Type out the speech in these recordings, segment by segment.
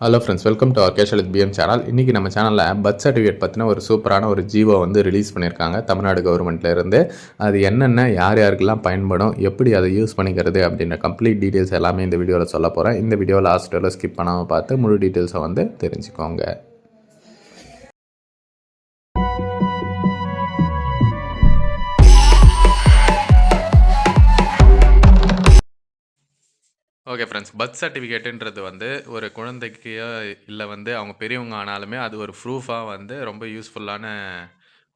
Hello friends welcome to our casual PM channel இன்றைக்கி நம்ம சேனலில் பர்த் சர்டிஃபிகேட் பற்றின ஒரு சூப்பரான ஒரு ஜீவோ வந்து ரிலீஸ் பண்ணியிருக்காங்க தமிழ்நாடு கவர்மெண்ட்லேருந்து அது என்னென்ன யார் யாருக்கெல்லாம் பயன்படும் எப்படி அதை யூஸ் பண்ணிக்கிறது அப்படின்ற கம்ப்ளீட் டீட்டெயில்ஸ் எல்லாமே இந்த வீடியோவில் சொல்ல போகிறேன் இந்த வீடியோ லாஸ்ட் ஸ்கிப் பண்ணாமல் பார்த்து முழு டீட்டெயில்ஸை வந்து தெரிஞ்சுக்கோங்க. ஓகே ஃப்ரெண்ட்ஸ் பர்த் சர்டிஃபிகேட்டுன்றது வந்து ஒரு குழந்தைக்கு இல்லை வந்து அவங்க பெரியவங்க ஆனாலுமே அது ஒரு ப்ரூஃபாக வந்து ரொம்ப யூஸ்ஃபுல்லான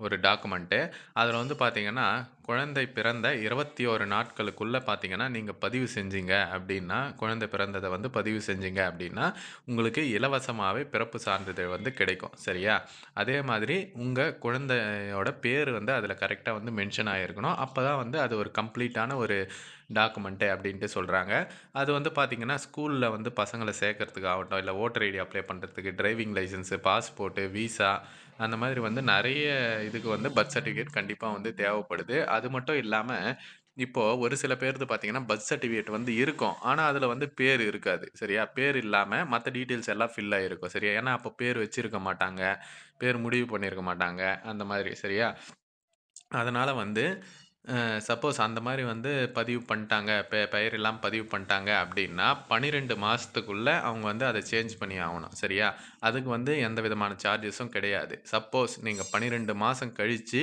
ஒரு டாக்குமெண்ட்டு அதில் வந்து பார்த்தீங்கன்னா குழந்தை பிறந்த இருபத்தி ஒரு நாட்களுக்குள்ளே பார்த்தீங்கன்னா நீங்கள் பதிவு செஞ்சீங்க அப்படின்னா குழந்தை பிறந்ததை வந்து பதிவு செஞ்சீங்க அப்படின்னா உங்களுக்கு இலவசமாகவே பிறப்பு சான்றிதழ் வந்து கிடைக்கும். சரியா? அதே மாதிரி உங்கள் குழந்தையோட பேர் வந்து அதில் கரெக்டாக வந்து மென்ஷன் ஆகிருக்கணும் அப்போ தான் வந்து அது ஒரு கம்ப்ளீட்டான ஒரு டாக்குமெண்ட்டு அப்படின்ட்டு சொல்கிறாங்க அது வந்து பார்த்திங்கன்னா ஸ்கூலில் வந்து பசங்களை சேர்க்கறதுக்கு ஆகட்டும் இல்லை ஓட்டர் ஐடி அப்ளை பண்ணுறதுக்கு டிரைவிங் லைசன்ஸு பாஸ்போர்ட்டு வீசா அந்த மாதிரி வந்து நிறைய இதுக்கு வந்து பர்த் சர்டிஃபிகேட் கண்டிப்பாக வந்து தேவைப்படுது. அது மட்டும் இல்லாமல் இப்போது ஒரு சில பேர்து பார்த்தீங்கன்னா பர்த் சர்டிஃபிகேட் வந்து இருக்கும். ஆனால் அதில் வந்து பேர் இருக்காது. சரியா? பேர் இல்லாமல் மற்ற டீட்டெயில்ஸ் எல்லாம் ஃபில் ஆகிருக்கும் சரியா? ஏன்னா அப்போ பேர் வச்சுருக்க மாட்டாங்க. பேர் முடிவு பண்ணியிருக்க மாட்டாங்க. அந்த மாதிரி. சரியா? அதனால் வந்து சப்போஸ் அந்த மாதிரி வந்து பதிவு பண்ணிட்டாங்க. பெ பெயர் இல்லாமல் பதிவு பண்ணிட்டாங்க அப்படின்னா பன்னிரெண்டு மாதத்துக்குள்ளே அவங்க வந்து அதை சேஞ்ச் பண்ணி ஆகணும். சரியா? அதுக்கு வந்து எந்த விதமான சார்ஜஸும் கிடையாது. சப்போஸ் நீங்கள் பன்னிரெண்டு மாதம் கழித்து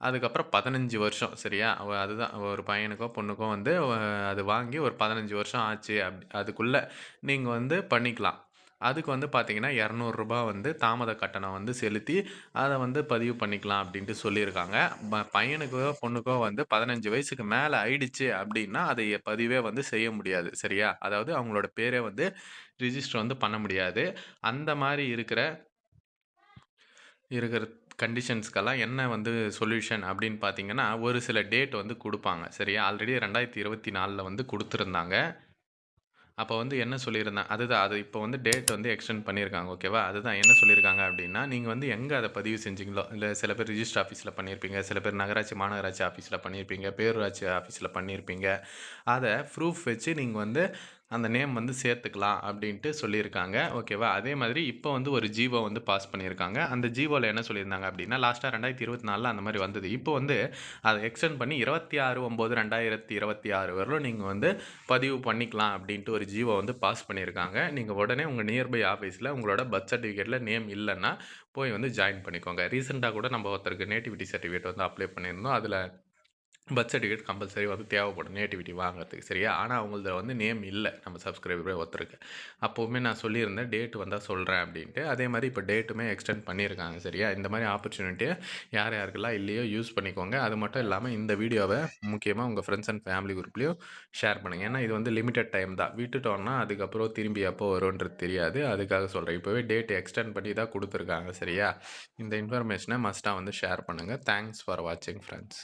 அதுக்கப்புறம் பதினஞ்சு வருஷம் சரியா? அதுதான் ஒரு பையனுக்கோ பொண்ணுக்கோ வந்து அது வாங்கி ஒரு பதினஞ்சு வருஷம் ஆச்சு. அப் அதுக்குள்ளே நீங்கள் வந்து பண்ணிக்கலாம். அதுக்கு வந்து பார்த்தீங்கன்னா இரநூறுபா வந்து தாமத கட்டணம் வந்து செலுத்தி அதை வந்து பதிவு பண்ணிக்கலாம் அப்படின்ட்டு சொல்லியிருக்காங்க. ப பையனுக்கோ பொண்ணுக்கோ வந்து பதினஞ்சு வயசுக்கு மேலே ஆயிடுச்சு அப்படின்னா அதை பதிவே வந்து செய்ய முடியாது சரியா? அதாவது அவங்களோட பேரே வந்து ரிஜிஸ்டர் வந்து பண்ண முடியாது. அந்த மாதிரி இருக்கிற இருக்கிற கண்டிஷன்ஸ்க்கெல்லாம் என்ன வந்து சொல்யூஷன் அப்படின்னு பார்த்தீங்கன்னா ஒரு சில டேட் வந்து கொடுப்பாங்க. சரியா? ஆல்ரெடி ரெண்டாயிரத்தி இருபத்தி நாலில் வந்து கொடுத்துருந்தாங்க. அப்போ வந்து என்ன சொல்லியிருந்தாங்க அதுதான் அது இப்போ வந்து டேட் வந்து எக்ஸ்டெண்ட் பண்ணியிருக்காங்க ஓகேவா அதுதான் என்ன சொல்லியிருக்காங்க அப்படின்னா நீங்கள் வந்து எங்கே அதை பதிவு செஞ்சீங்களோ இல்லை சில பேர் ரிஜிஸ்டர் ஆஃபீஸில் பண்ணியிருப்பீங்க சில பேர் நகராட்சி மாநகராட்சி ஆஃபீஸில் பண்ணியிருப்பீங்க பேரூராட்சி ஆஃபீஸில் பண்ணியிருப்பீங்க. அதை ப்ரூஃப் வச்சு நீங்கள் வந்து அந்த நேம் வந்து சேர்த்துக்கலாம் அப்படின்ட்டு சொல்லியிருக்காங்க. ஓகேவா? அதே மாதிரி இப்போ வந்து ஒரு ஜீவோ வந்து பாஸ் பண்ணியிருக்காங்க. அந்த ஜீவோவில் என்ன சொல்லியிருந்தாங்க அப்படின்னா லாஸ்ட்டாக ரெண்டாயிரத்தி இருபத்தி நாலில் அந்த மாதிரி வந்தது. இப்போ வந்து அதை எக்ஸ்டெண்ட் பண்ணி இருபத்தி ஆறு ஒம்பது ரெண்டாயிரத்தி இருபத்தி ஆறு வரலும் நீங்கள் வந்து பதிவு பண்ணிக்கலாம் அப்படின்ட்டு ஒரு ஜீவோ வந்து பாஸ் பண்ணியிருக்காங்க. நீங்கள் உடனே உங்கள் நியர்பை ஆஃபீஸில் உங்களோட பர்த் சர்டிஃபிகேட்டில் நேம் இல்லைன்னா போய் வந்து ஜாயின் பண்ணிக்கோங்க. ரீசெண்டாக கூட நம்ம ஒருத்தருக்கு நேட்டிவிட்டி சர்டிஃபிகேட் வந்து அப்ளை பண்ணியிருந்தோம். அதில் பர்த் சர்டிஃபிகேட் கம்பல்சரி வந்து தேவைப்படும். நேட்டிவிட்டி வாங்குறதுக்கு சரியா? ஆனால் அவங்களது வந்து நேம் இல்லை. நம்ம சப்ஸ்கிரைபரே ஒருத்தருக்கு. அப்போவுமே நான் சொல்லியிருந்தேன் டேட் வந்தால் சொல்கிறேன் அப்படின்ட்டு. அதே மாதிரி இப்போ டேட்டுமே எக்ஸ்டெண்ட் பண்ணியிருக்காங்க சரியா? இந்த மாதிரி ஆப்பர்ச்சுனிட்டியை யார் யாருக்கெல்லாம் இல்லையோ யூஸ் பண்ணிக்கோங்க. அது மட்டும் இல்லாமல் இந்த வீடியோவை முக்கியமாக உங்கள் ஃப்ரெண்ட்ஸ் அண்ட் ஃபேமிலி குரூப்லேயும் ஷேர் பண்ணுங்கள் ஏன்னா இது வந்து லிமிட்டட் டைம் தான். விட்டுட்டோன்னா அதுக்கப்புறம் திரும்பி எப்போ வரும்ன்றது தெரியாது. அதுக்காக சொல்கிறேன் இப்போவே டேட் எக்ஸ்டெண்ட் பண்ணி தான் கொடுத்துருக்காங்க சரியா? இந்த இன்ஃபர்மேஷனை மஸ்ட்டாக வந்து ஷேர் பண்ணுங்கள் தேங்க்ஸ் ஃபார் வாட்சிங் ஃப்ரெண்ட்ஸ்